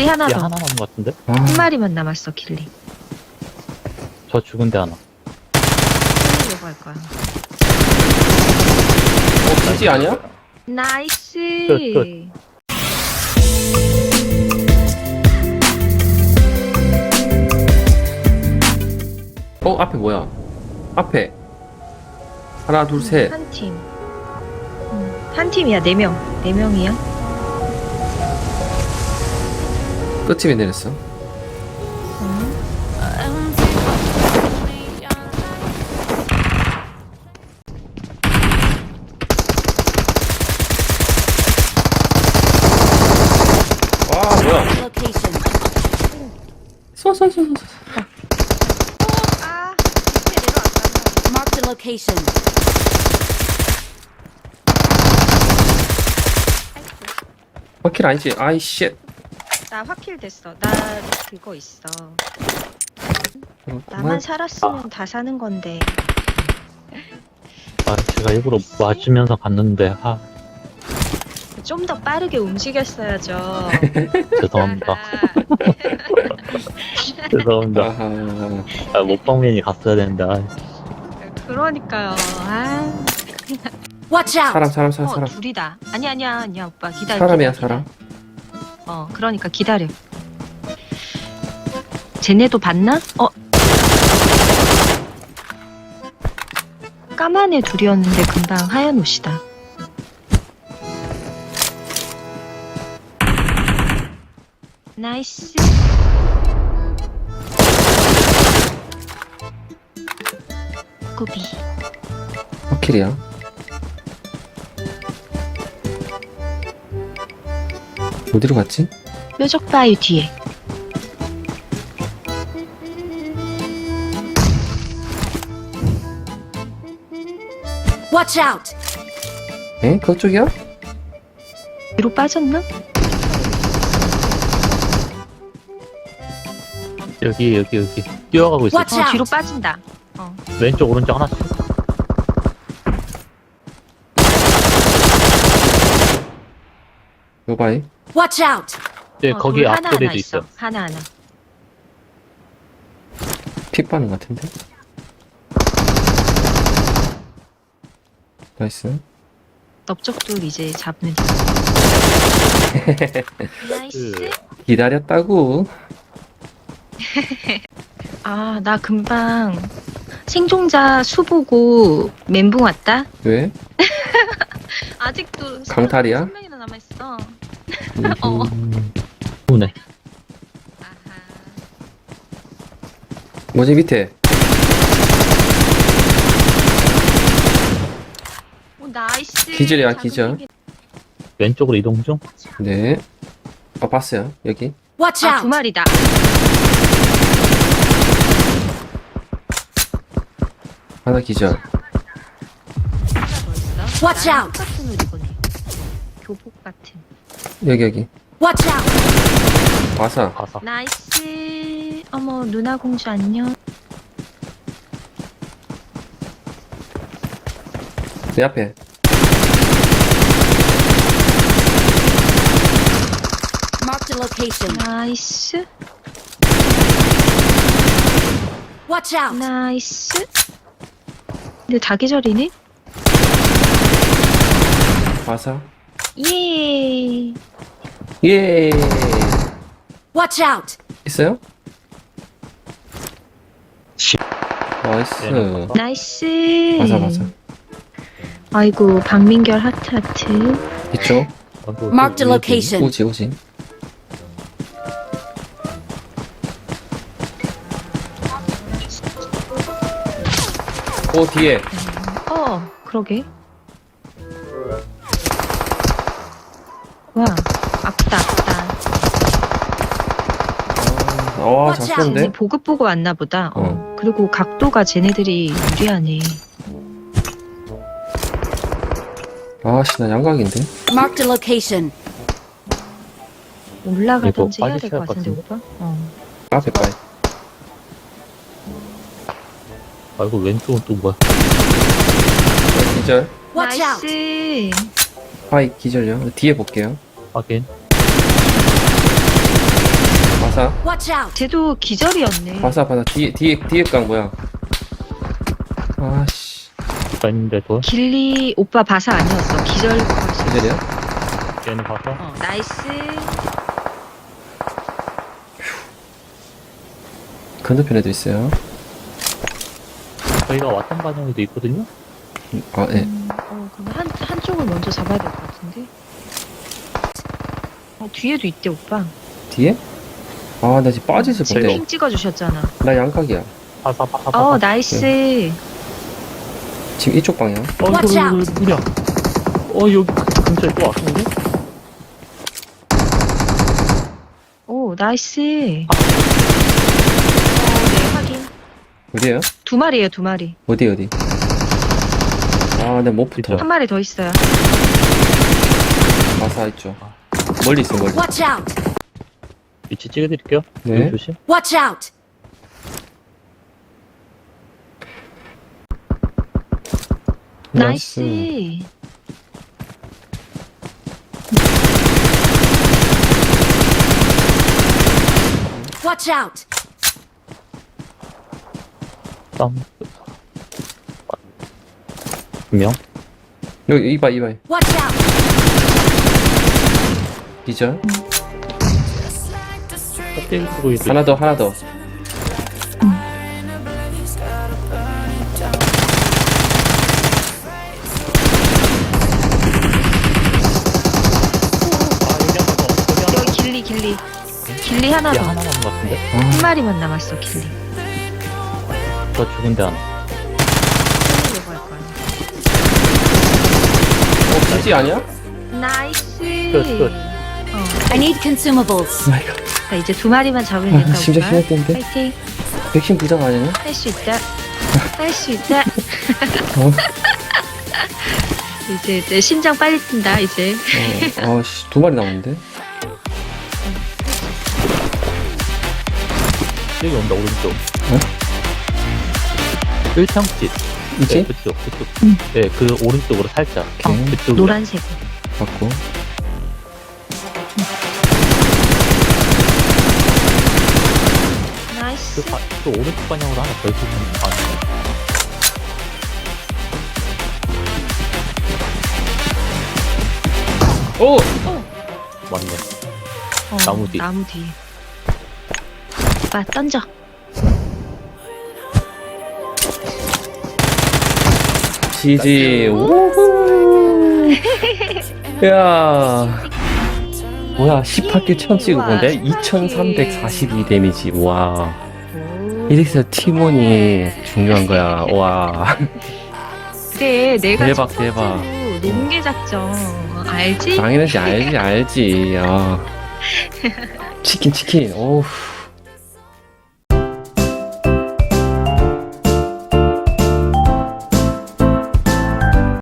길리 하나 얘 더. 하나 남은 것 같은데? 아, 한 마리만 남았어, 길리. 저 죽은 데 하나. 살리려고 할 거야. 어, 지지 아니야? 나이스. 끝, 끝. 어, 앞에 뭐야? 앞에. 하나, 둘, 셋. 한 팀. 음, 한 팀이야, 네 명. 네 명이야. 끝집에 내렸어. 음. 아, 뭐야? Location. 쏘, 쏘, 쏘, 쏘. 아, 밑에 내려왔다. Marked a location. 바퀴 아니지? 아이, 쉣. 나 확킬 됐어. 나 그거 있어. 나만. 살았으면 다 사는 건데. 아, 제가 일부러 맞으면서 갔는데, 아, 좀 더 빠르게 움직였어야죠. 죄송합니다. 아하. 죄송합니다. 아하. 아, 못방면이 갔어야 되는데, 아, 그러니까요. 아. Watch out. 사람, 사람, 사람, 어, 사람. 둘이다. 아니 아니야, 아니야, 오빠 기다려. 사람이야, 기다려, 사람. 어, 그러니까 기다려. 쟤네도 봤나? 어. 까만 애 둘이었는데 금방 하얀 옷이다. 나이스. 꾸비. 바퀴리야. 어디로 갔지? 뾰족 바위 뒤에. Watch out. 에? 그쪽이야? 뒤로 빠졌나? 여기, 여기, 여기. 뛰어가고 있어. Watch 어, out. 뒤로 빠진다. 어. 왼쪽, 오른쪽 하나씩. 요바이. Watch out. 네, 어, 거기 돌 하나, 앞돌에도 하나 있어. 있어요. 하나 하나. 것 같은데? 나이스. 넓적도 이제 잡는. 나이스. 그, 기다렸다고. 아, 나 금방 생존자 수 보고 멘붕 왔다. 왜? 아직도 강탈이야? 3명이나 남아 있어. 음, 어. 음, 오네. 아하. 뭐지, 밑에? 오, 나이스. 기절이야, 기절. 왼쪽으로 이동 중. 네. 아, 봤어요. 여기. Watch 아, 두 out. 마리다. 하나 기절. Watch out. 똑같은 옷 입었네. 교복 같은. 여기, 여기. Watch out. 와사. 나이스. 어머, 누나 공주 안녕. 내 앞에. A location. 나이스. Watch out. 나이스. 근데 다 계절이네? 와사. 예. 예. Watch out. 있어요? 시- 나이스. 얘는 가사. 나이스. 맞아, 맞아. 아이고, 박민결 하트 하트. 아이고, Marked a location. 오지, 오지. 오, 뒤에. 어, 그러게. 와, 아프다, 아프다. 와, 잘? 쟤네 보급 보고 왔나 보다. 어. 어. 그리고 각도가 쟤네들이 유리하네. 아씨, 나 양각인데? Marked a location. 올라가든지 이거 해야 빨리 될것 쳐야 같은데, 것 오빠? 어. 앞에 빠이. 아이고, 왼쪽은 또 뭐야. 기절. Watch out. 나이스. 빠이 기절요. 뒤에 볼게요. 확인. 바사. Watch out! 쟤도 기절이었네. 바사, 바사. 뒤에, 뒤에, 뒤에 깡 뭐야? 아씨. 가 있는데 도 길리 오빠 바사 아니었어. 기절 바사. 기절이야? 얘는 봐서 어, 나이스. 건너편에도 있어요. 저희가 왔던 방향에도 있거든요. 아, 네. 음, 어, 그럼 한, 한쪽을 먼저 잡아야 될 것 같은데. 어, 뒤에도 있대, 오빠. 뒤에? 아, 나 지금 빠지지 제가 못해. 핑 찍어주셨잖아. 나 양각이야. 바사 바사 바사. 어, 나이스. 지금 이쪽 방향. 어, Watch 이거, out. 이거, 뭐야? 어, 여기 근처에 또 왔는데? 오, 나이스. 어, 네, 확인. 어디에요? 두 마리에요, 두 마리. 어디, 어디? 아, 내못 붙어. 진짜. 한 마리 더 있어요. 바사 있죠. 멀리 있어, 멀리. Watch out! 위치 찍어드릴게요. 네. 조심. Watch out! 나이스. Watch out! 땀. 두 명. 여기, 이봐, 이봐. Watch out! 기절. 있어. 하나 더, 하나 더. 여기 길리, 길리. 길리 하나 야, 더. 하나 남은 것 같은데? 한 마리만 남았어, 길리. 저 죽은 데 하나. 어, 기지 아니야? 나이스. 끝, 끝. 어, I need consumables. 마이 갓. 자, 이제 두 마리만 잡으면 된다, 아, 심장 오빠. 시작되는데? 파이팅. 백신 부장 아니냐? 할 수 있다. 할 수 있다. 어? 이제, 이제 심장 빨리 뛴다, 이제. 어, 아, 씨, 두 마리 남았는데? 여기 온다, 오른쪽. 어? 1평집. 있지? 네, 그쪽, 그쪽. 네, 그 오른쪽으로 살짝. 오케이. 그쪽. 노란색. 맞고. 나이스. 그, 바, 그 오른쪽 방향으로 하나 더 있을 텐데. 아, 네. 오! 맞네. 어, 나무 뒤. 나무 뒤. 오빠, 던져. 지지. 오호. 야. 뭐야, 18킬 처음 찍은 건데? 우와, 2342 데미지. 와. 오. 이래서 팀원이 중요한 거야. 와. 그래, 내가 대박, 첫 번째로 대박. 농계 작전. 알지? 당연하지, 알지, 알지. 아. 치킨, 치킨. 어우.